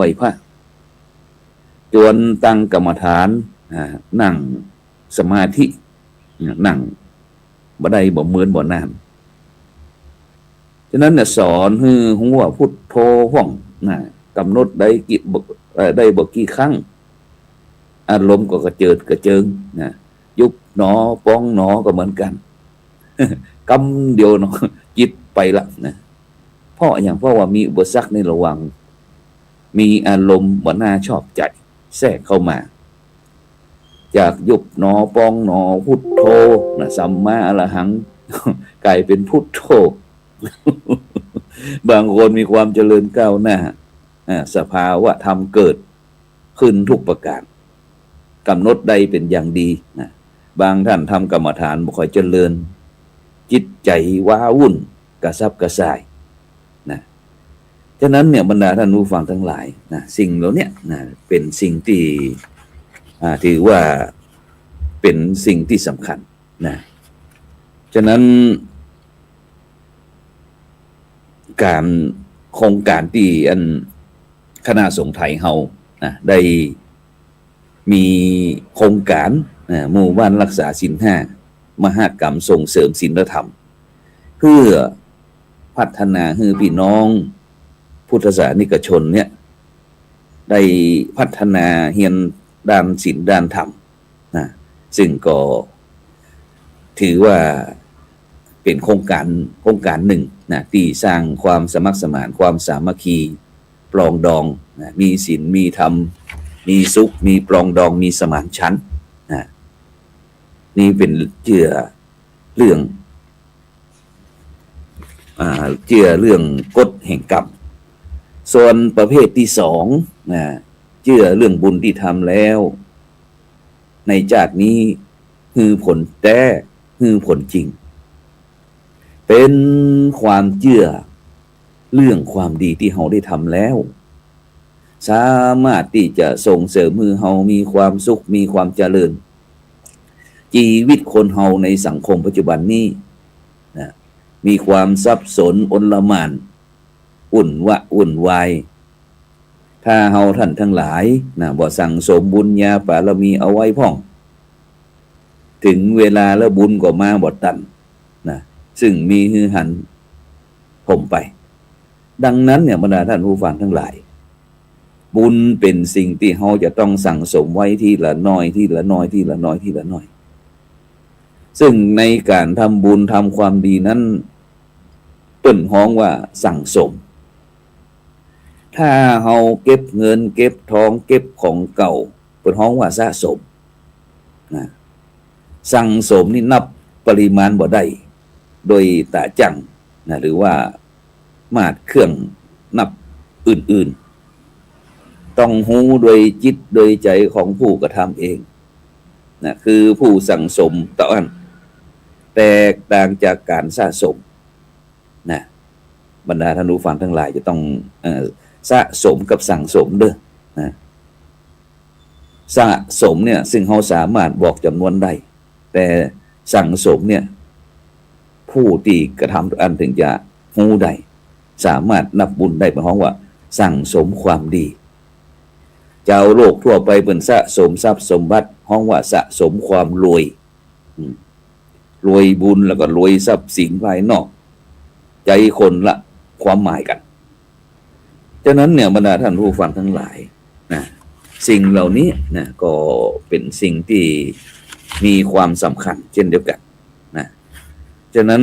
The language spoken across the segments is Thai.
ไหวพระจวนตั้งกรรมฐานนั่งสมาธินั่งบ่ได้บ่เหมือนบ่นานฉะนั้นเนี่ยสอนให้หัวพุทโธห้องนะกำหนดได้กี่บได้บ่กี่ครั้ง อารมณ์ก็กระเจิดกระเจิงนะยุบหนอป้องหนอก็เหมือนกันกำเดียวเนาะจิตไปละนะเพราะอย่างเพราะว่ามีอุปสรรคในระหว่าง มีอารมณ์บ่น่าชอบใจแทรกเข้ามา จากยุบหนอปองหนอพุทโธนะสัมมาอรหังกลายเป็นพุทโธบางคนมีความเจริญก้าวหน้าอ่าสภาวะธรรมเกิดขึ้นทุกประการกำหนดใดเป็นอย่างดีนะบางท่านทำกรรมฐานบ่ค่อยเจริญ จิตใจว้าวุ่นกระซับกระส่าย ฉะนั้นเนี่ยบรรดาท่านผู้ฟังทั้งหลายนะสิ่งเหล่านี้นะเป็นสิ่งที่ถือว่าเป็นสิ่งที่สำคัญนะฉะนั้นการโครงการที่อันคณะสงฆ์ไทยเฮานะได้มีโครงการนะหมู่บ้านรักษาศีลห้ามหากรรมส่งเสริมศีลธรรม เพื่อพัฒนาให้พี่น้อง พุทธศาสนิกชนเนี่ยได้พัฒนาเฮียนด้านศีลด้านธรรมนะซึ่งก็ถือว่าเป็นโครงการโครงการหนึ่งนะที่สร้างความสมัครสมานความสามัคคีปลองดองนะมีศีลมีธรรม มีสุข มีปลองดองมีสมานฉันนะนี่เป็นเจือเรื่องอเจือเรื่องกฎแห่งกรรม ส่วนประเภทที่สองนะเจือเรื่องบุญที่ทำแล้ว ในจากนี้คือผลแต้คือผลจริง เป็นความเชื่อเรื่องความดีที่เราได้ทำแล้ว สามารถที่จะส่งเสริมมือเฮามีความสุขมีความเจริญ ชีวิตคนเฮาในสังคมปัจจุบันนี้นะมีความสับสนอนลหมาน อุ่นวะ อุ่นวายถ้าเฮาท่านทั้งหลายนะบ่สั่งสมบุญญาบารมีเอาไว้พ่อง ถึงเวลาแล้วบุญก็มาบ่ตันนะซึ่งมีฮือหันผมไป ดังนั้นเนี่ยบรรดาท่านผู้ฟังทั้งหลาย บุญเป็นสิ่งที่เราจะต้องสั่งสมไว้ทีละน้อยทีละน้อยทีละน้อยทีละน้อย ซึ่งในการทำบุญทำความดีนั้นเปิ่นฮ้องว่าสั่งสม ถ้าเฮาเก็บเงิน เก็บทองเก็บของเก่าเปิ่นฮ้องว่าสะสมนะสั่งสมนี่นับปริมาณบ่ได้โดยตาจังนะหรือว่ามาดเครื่องนับอื่นๆ ต้องหูโดยจิตโดยใจของผู้กระทำเองนะคือผู้สั่งสมต่ออันแตกต่างจากการสะสมนะบรรดาท่านผู้ฟังทั้งหลายจะต้องอ สะสมกับสั่งสมเด้อนะสะสมเนี่ย ซึ่งเขาสามารถบอกจำนวนได้แต่สั่งสมเนี่ย ผู้ที่กระทำอันถึงจะหูได้สามารถนับบุญได้เพราะว่า สั่งสมความดีเจ้าโลกทั่วไปเป็นสะสมทรัพย์สมบัติห้องว่าสะสมความรวยรวยบุญแล้วก็รวยทรัพย์สินภายนอก ใจคนละความหมายกัน ฉะนั้นเนี่ยบรรดาท่านผู้ฟังทั้งหลายนะสิ่งเหล่านี้นะก็เป็นสิ่งที่มีความสำคัญเช่นเดียวกันนะฉะนั้น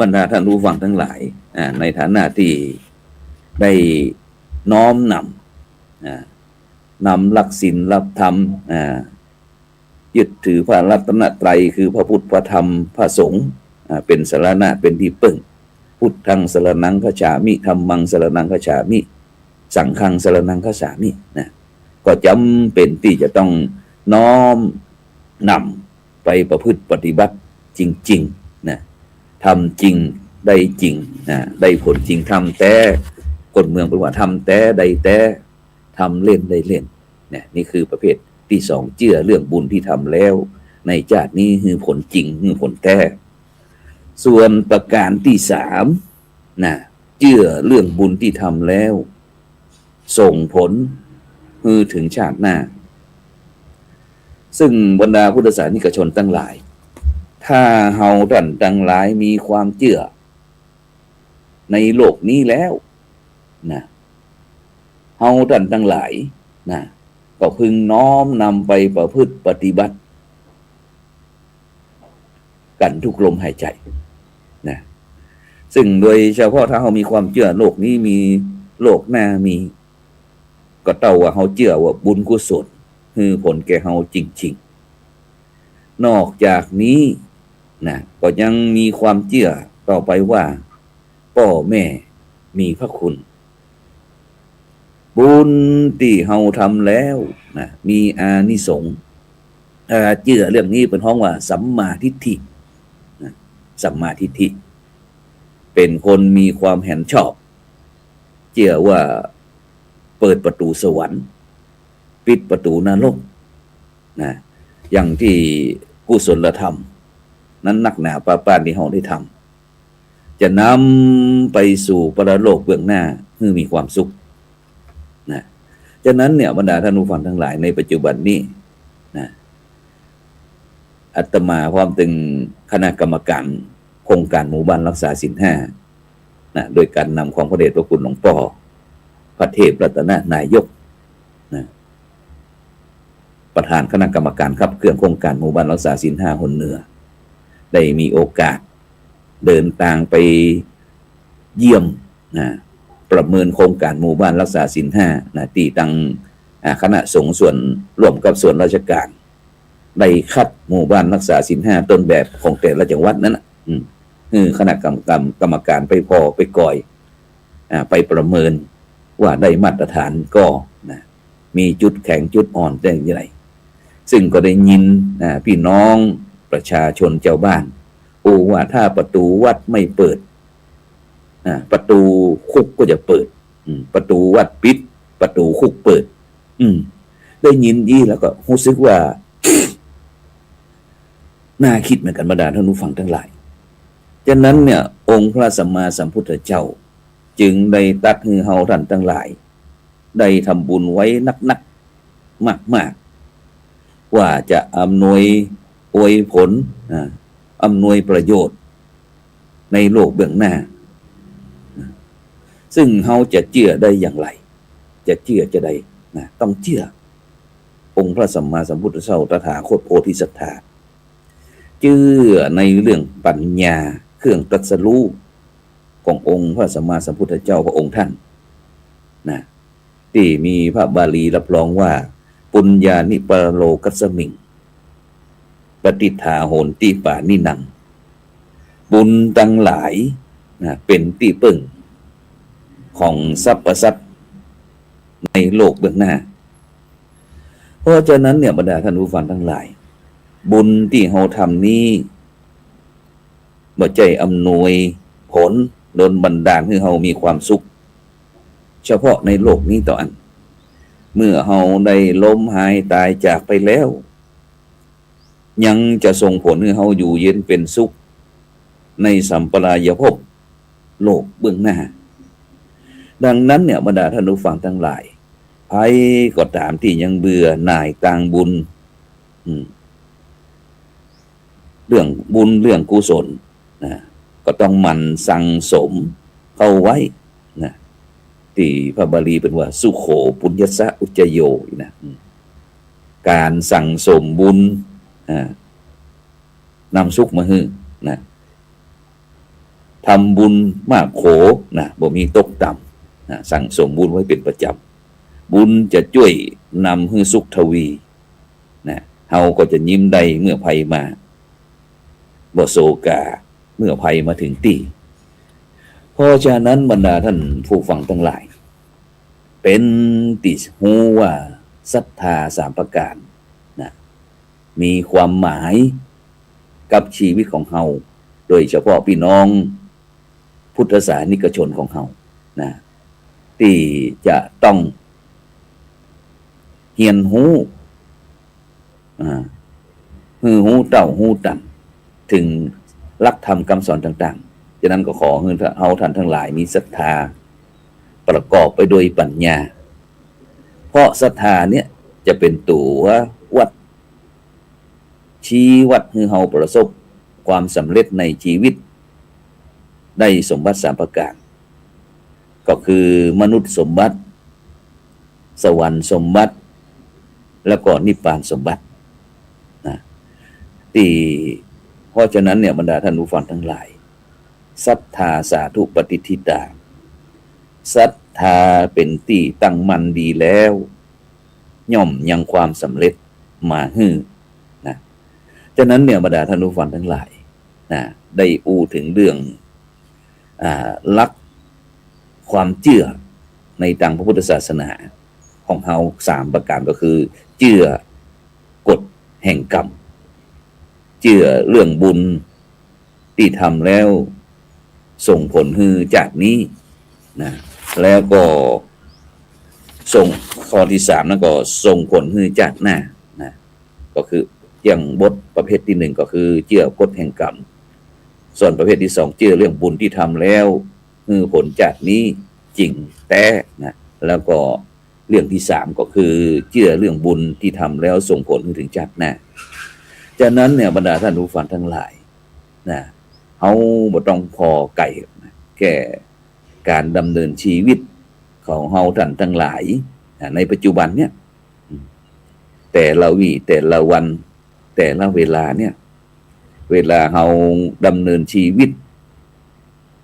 บรรดาท่านผู้ฟังทั้งหลายอ่าในฐานะที่ได้น้อมนำอ่านำหลักศีลหลักธรรมอ่ายึดถือพระรัตนตรัยคือพระพุทธพระธรรมพระสงฆ์เป็นสารณะเป็นที่ปึ้ง พุทธังสรนังขฉามิธรรมังสรนังขฉามิ สังฆังสรนังขฉามินะก็จำเป็นที่จะต้องน้อมนำไปประพฤติปฏิบัติจริงๆนะทำจริงได้จริงนะได้ผลจริงทำแต่คนเมืองเป็นว่าทำแต่ได้แต่ทำเล่นได้เล่นเนี่ยนี่คือประเภทที่สองเชื่อเรื่องบุญที่ทำแล้ว ในชาตินี้คือผลจริงคือผลแท้ ส่วนประการที่สามนะเชื่อเรื่องบุญที่ทำแล้ว ส่งผลคือถึงชาติหน้า ซึ่งบรรดาพุทธศาสนิกชนตั้งหลาย ถ้าเฮาดันตั้งหลายมีความเชื่อ ในโลกนี้แล้วนะเฮาดันตั้งหลายนะก็พึงน้อมนำไปประพฤติปฏิบัติ กันทุกลมหายใจนะซึ่งโดยเฉพาะถ้าเรามีความเชื่อโลกนี้มีโลกหน้ามีก็เต่าว่าเขาเชื่อว่าบุญกุศลคือผลแก่เขาจริง ๆ นอกจากนี้นะก็ยังมีความเชื่อต่อไปว่าพ่อแม่มีพระคุณ บุญที่เฮาทำแล้วนะมีอานิสงส์เชื่อเรื่องนี้เป็นห้องว่าสัมมาทิฏฐิ สัมมาทิฏฐิ เป็นคนมีความเห็นชอบ เชื่อว่าเปิดประตูสวรรค์ ปิดประตูนรกนะอย่างที่กุศลธรรม นั้นนักหนาป้าป้านที่เราได้ทำจะนำไปสู่ปรโลกเบื้องหน้าให้มีความสุขนะฉะนั้นเนี่ยบรรดาท่านผู้ฟังทั้งหลายในปัจจุบันนี้นะอัตมาพร้อมถึงคณะกรรมการ โครงการหมู่บ้านรักษาสินห้านะโดยการนำของพระเดชพระคุณหลวงพ่อพระเทพรัตนนายกนะประธานคณะกรรมการครับเคลื่อนโครงการหมู่บ้านรักษาสินห้าหนเหนือ ได้มีโอกาสเดินทางไปเยี่ยมนะประเมินโครงการหมู่บ้านรักษาสินห้านะตีตังคณะสงฆ์ส่วนร่วมกับส่วนราชการได้คัดหมู่บ้านรักษาสินห้าต้นแบบของแต่ละจังหวัดนั้นนะ อืมคือคณะกรรมการกรรมการไปพอไปก่อยอ่าไปประเมินว่าได้มาตรฐานก็นะมีจุดแข็งจุดอ่อนได้อย่างไรซึ่งก็ได้ยินอ่าพี่น้องประชาชนเจ้าบ้าน โอ้ว่าถ้าประตูวัดไม่เปิดอ่าประตูคุกก็จะเปิดอืประตูวัดปิด ประตูคุกเปิด อืม ได้ยินยี่แล้วก็รู้สึกว่า น่าคิดเหมือนกันบรรดาท่านผู้ฟังทั้งหลาย ฉะนั้นเนี่ยองค์พระสัมมาสัมพุทธเจ้า จึงได้ตัดให้เฮาท่านทั้งหลาย ได้ทำบุญไว้นักๆมากๆว่าจะอำนวยอวยผลอ่าอำนวยประโยชน์ ในโลกเบื้องหน้า ซึ่งเฮาจะเชื่อได้อย่างไร จะเชื่อจะได้นะต้องเชื่อ องค์พระสัมมาสัมพุทธเจ้าตถาคตโพธิสัตถาเชื่อในเรื่องปัญญา เครื่องตรัสรู้ขององค์พระสัมมาสัมพุทธเจ้าพระองค์ท่านนะที่มีพระบาลีรับรองว่า ปุญญานิปรโลกัสสมิง ปฏิทาโหนตีป่านินัง บุญตั้งหลายนะเป็นตีปึ่ง ของทรัพย์ประสัตว์ในโลกเบื้องหน้า เพราะฉะนั้นเนี่ยบรรดาท่านผู้ฟังทั้งหลาย บุญที่เราทำนี้ บ่ใจอำนวยผลโดนบันดาลให้เรามีความสุข เฉพาะในโลกนี้ต่ออัน เมื่อเราได้ล้มหายตายจากไปแล้ว ยังจะส่งผลให้เราอยู่เย็นเป็นสุข ในสัมปรายภพโลกเบื้องหน้า ดังนั้นเนี่ยบรรดาท่านผู้ฟังทั้งหลายใครก็ตามที่ยังเบื่อหน่ายต่างบุญเรื่องบุญเรื่องกุศล นะก็ต้องหมั่นสั่งสมเข้าไว้นะที่พระบาลีเป็นว่า สุโขปุญญสะอุจโยนะการสั่งสมบุญนำสุขมาให้นะทำบุญมากโขนะบ่มีตกต่ำนะสั่งสมบุญไว้เป็นประจำบุญจะช่วยนำให้สุขทวีนะเฮาก็จะยิ้มได้เมื่อภัยมาบ่โศกา เมื่อภัยมาถึงตีเพราะฉะนั้นบรรดาท่านผู้ฟังทั้งหลาย เป็นติหูว่าศรัทธาสามประการนะมีความหมายกับชีวิตของเฮาโดยเฉพาะพี่น้องพุทธศาสนิกชนของเฮานะที่จะต้องเฮียนหูอ่าฮือหูเต่าหูตันถึง ลักธรรมคำสอนต่างๆฉะนั้นก็ขอให้เฮาท่านทั้งหลายมีศรัทธา ประกอบไปด้วยปัญญา เพราะศรัทธาเนี่ยจะเป็นตัววัด ชี้วัดให้เฮาประสบความสำเร็จในชีวิต ได้สมบัติสามประการ ก็คือมนุษย์สมบัติ สวรรค์สมบัติ แล้วก็นิพพานสมบัตินะที่ เพราะฉะนั้นเนี่ยบรรดาท่านผู้ฟังทั้งหลายศรัทธาสาธุปฏิทิตาศรัทธาเป็นที่ตั้งมันดีแล้ว ย่อมยังความสำเร็จมาฮือนะฉะนั้นเนี่ยบรรดาท่านผู้ฟังทั้งหลายนะได้อูถึงเรื่องอลักความเชื่อในทางพระพุทธศาสนาของเฮาสามประการก็คือ เชื่อกฎแห่งกรรม เชื่อเรื่องบุญ ที่ทำแล้วส่งผลฮือจากนี้นะแล้วก็ส่งข้อที่สามนั่นก็ส่งผลฮือจากหน้านะก็คืออย่างบทประเภทที่หนึ่งก็คือเชื่อกฎแห่งกรรม ส่วนประเภทที่สองเชื่อเรื่องบุญที่ทำแล้วฮือผลจากนี้จริงแต่นะแล้วก็เรื่องที่สามก็คือเชื่อเรื่องบุญที่ทำแล้วส่งผลถึงจากหน้า ฉะนั้นเนี่ยบรรดาท่านผู้ฟังทั้งหลายนะเขาบ่ต้องพอไก่แค่การดำเนินชีวิตของเฮาท่านทั้งหลาย ในปัจจุบันเนี่ย แต่ละวีแต่ละวัน แต่ละเวลาเนี่ย เวลาเฮาดำเนินชีวิต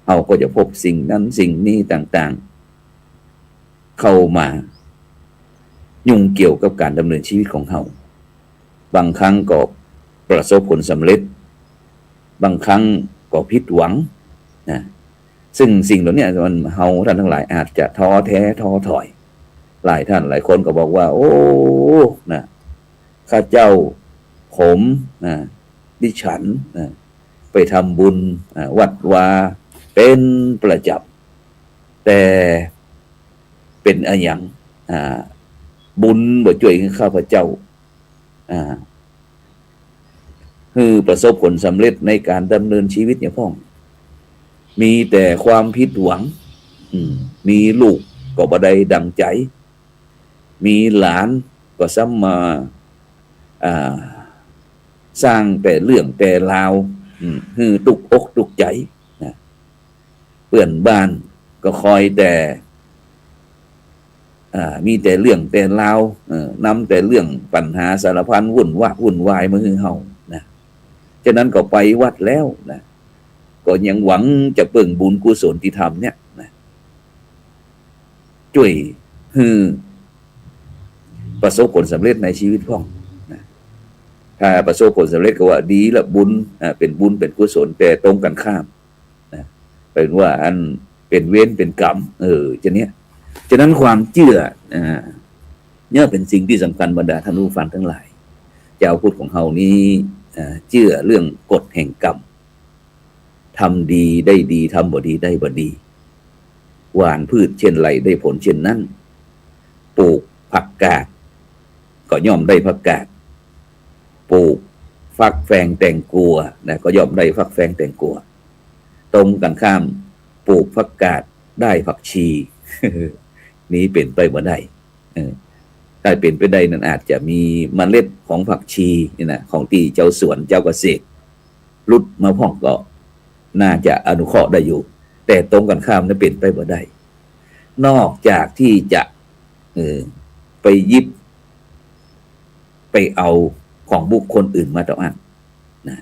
เฮาก็จะพบสิ่งนั้นสิ่งนี้ต่างๆ เข้ามา ยุ่งเกี่ยวกับการดำเนินชีวิตของเฮาบางครั้งก็ ประสบผลสำเร็จ บางครั้งก็ผิดหวังนะซึ่งสิ่งเหล่านี้มันเฮาท่านทั้งหลายอาจจะท้อแท้ท้อถอย หลายท่านหลายคนก็บอกว่า โอ้นะข้าเจ้าผมนะดิฉันนะไปทำบุญอ่าวัดวาเป็นประจำแต่เป็นอะไรอย่างอ่าบุญบ่ช่วยข้าพเจ้าอ่า คือประสบผลสำเร็จในการดำเนินชีวิตเนี่ยพ่อง มีแต่ความผิดหวังมีลูกก็บ่ได้ดังใจ มีหลานก็ซ้ำมาสร้างแต่เรื่องแต่ราวอืมคือตุกอกตุกใจนะเปื่อนบ้านก็คอยแต่มีแต่เรื่องแต่ราวเออนำแต่เรื่องปัญหาสารพันวุ่นวะวุ่นวายมาคือเฮา ฉะนั้นก็ไปวัดแล้วนะก็ยังหวังจะเปิ่งบุญกุศลที่ทำเนี่ยนะช่วยฮือประสบผลสำเร็จในชีวิตพ่องนะถ้าประสบผลสำเร็จก็ว่าดีละบุญอ่าเป็นบุญเป็นกุศลแต่ตรงกันข้ามนะเป็นว่าอันเป็นเว้นเป็นกรรม เออจะเนี้ยฉะนั้นความเชื่ออ่าเนี่ยเป็นสิ่งที่สำคัญบรรดาท่านผู้ฟังทั้งหลายเจ้าพุทธของเฮานี้อ่ เชื่อเรื่องกฎแห่งกรรมทำดีได้ดีทำบ่ดีได้บ่ดีหวานพืชเช่นไรได้ผลเช่นนั้นปลูกผักกาดก็ย่อมได้ผักกาดปลูกฟักแฟงแตงกัวนะก็ย่อมได้ฟักแฟงแตงกัว ตรงกันข้ามปลูกผักกาดได้ผักชี นี้เป็นไปบ่ได้ ถ้าเป็นไปได้นั้นอาจจะมีเมล็ดของผักชีนี่นะของตีเจ้าสวนเจ้าเกษตรรุดมาพ่องก็น่าจะอนุเคราะห์ได้อยู่ แต่ตรงกันข้ามนั้นเป็นไปบ่ได้ นอกจากที่จะออไปยิบ ไปเอาของบุคคลอื่นมาต่ออันนะ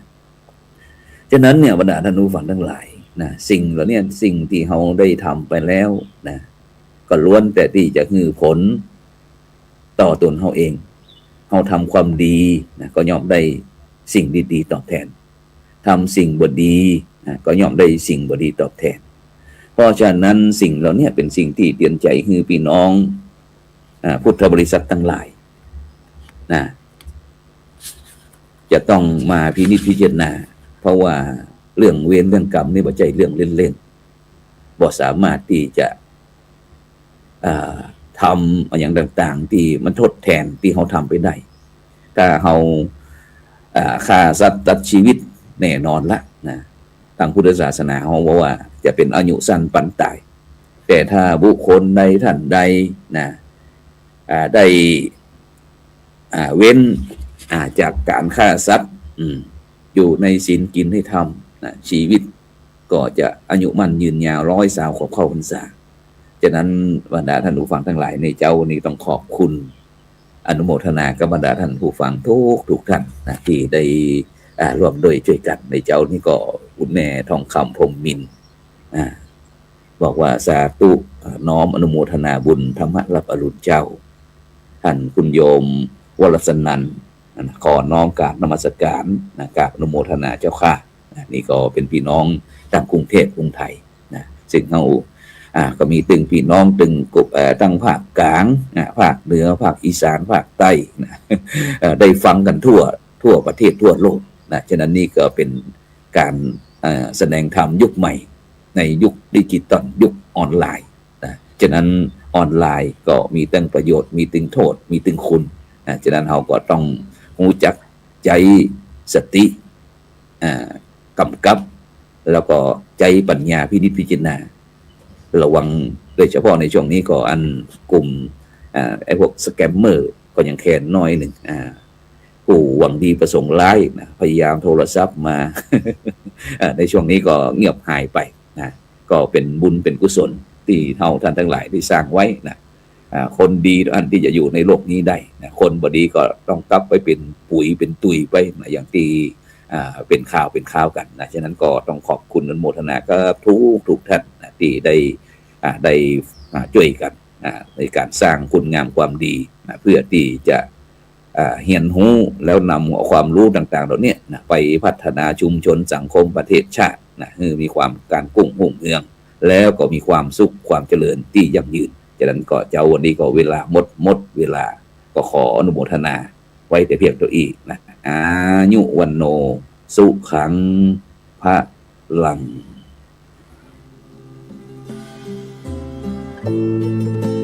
ฉะนั้นเนี่ยบรรดาท่านผู้ฟังทั้งหลายนะสิ่งเหล่านี้สิ่งที่เราได้ทำไปแล้วนะก็ล้วนแต่ที่จะคือผล ต่อตนเขาเองเขาทำความดีนะก็ย่อมได้สิ่งดีๆตอบแทนทำสิ่งบดีนะก็ย่อมได้สิ่งบดีตอบแทน เพราะฉะนั้นสิ่งเหล่านี้เป็นสิ่งที่เตือนใจคือพี่น้องอพุทธบริษัททั้งหลายนะจะต้องมาพินิจพิจารณา เพราะว่าเรื่องเวรเรื่องกรรมนี่บ่ใช่เรื่องเล่นๆบ่สามารถที่จะอ่า ทำอย่างต่างๆ ที่มันทดแทนที่เขาทำไปได้ ถ้าเขาฆ่าสัตว์ตัดชีวิตแน่นอนละนะทางพุทธศาสนาเขาบอกว่า จะเป็นอายุสั้นปันตาย แต่ถ้าบุคคลใดท่านใดนะได้เว้นาจากการฆ่าสัตว์อืมอยู่ในศีลกินให้ทำนะชีวิตก็จะอายุมันยืนยาวร้อยสาวขอบเข้าพรรษา ฉะนั้นบรรดาท่านผู้ฟังทั้งหลายในเจ้าวันนี้ต้องขอบคุณ อนุโมทนากับบรรดาท่านผู้ฟังทุกทุกท่านนะที่ได้ร่วมโดยช่วยกันในเจ้านี่ก็คุณแม่ทองคำพรมมินอบอกว่าสาธุน้อมอนุโมทนาบุญธรรมะรับอรุณเจ้า ท่านคุณโยมวรสนันขอน้อมกราบนมัสการนะกราบอนุโมทนาเจ้าค่ะนี่ก็เป็นพี่น้องตั้งกรุงเทพกรุงไทยนะซึ่งเขา อ่าก็มีตึงพี่น้องตึงกบตั้งภาคกลางนะภาคเหนือภาคอีสานภาคใต้นะได้ฟังกันทั่วทั่วประเทศทั่วโลกนะฉะนั้นนี่ก็เป็นการแสดงธรรมยุคใหม่ ในยุคดิจิตอลยุคออนไลน์นะฉะนั้นออนไลน์ก็มีตั้งประโยชน์ มีตึงโทษ มีตึงคุณนะฉะนั้นเราก็ต้องรู้จักใจสติกำกับ แล้วก็ใจปัญญาพินิจพิจารณา ระวังโดยเฉพาะในช่วงนี้ก็อันกลุ่มอไอ้พวกสแกมเมอร์ก็ยังแค้นน้อยหนึ่งผู้หวังดีประสงค์ร้ายนะพยายามโทรศัพท์มาในช่วงนี้ก็เงียบหายไปนะก็เป็นบุญเป็นกุศลที่เท่าท่านทั้งหลายที่สร้างไว้นะคนดีอันที่จะอยู่ในโลกนี้ได้นะคนบดีก็ต้องกลับไปเป็นปุ๋ยเป็นตุยไปนะอย่างที่เป็นข่าวเป็นข่าวกันนะฉะนั้นก็ต้องขอบคุณอนุโมทนากับทุกทุกท่าน ที่ได้ได้ช่วยกันในการสร้างคุณงามความดีเพื่อที่จะเรียนรู้แล้วนำความรู้ต่าง ๆ เหล่านี้ไปพัฒนาชุมชนสังคมประเทศชาตินะให้มีความการกุ้งหุ่งเมือง แล้วก็มีความสุขความเจริญที่ยั่งยืนฉะนั้นก็เจ้าวันนี้ก็เวลาหมดหมดเวลาก็ขออนุโมทนาไว้แต่เพียงตัวอีกนะอายุวันโน สุขังพระลัง thank you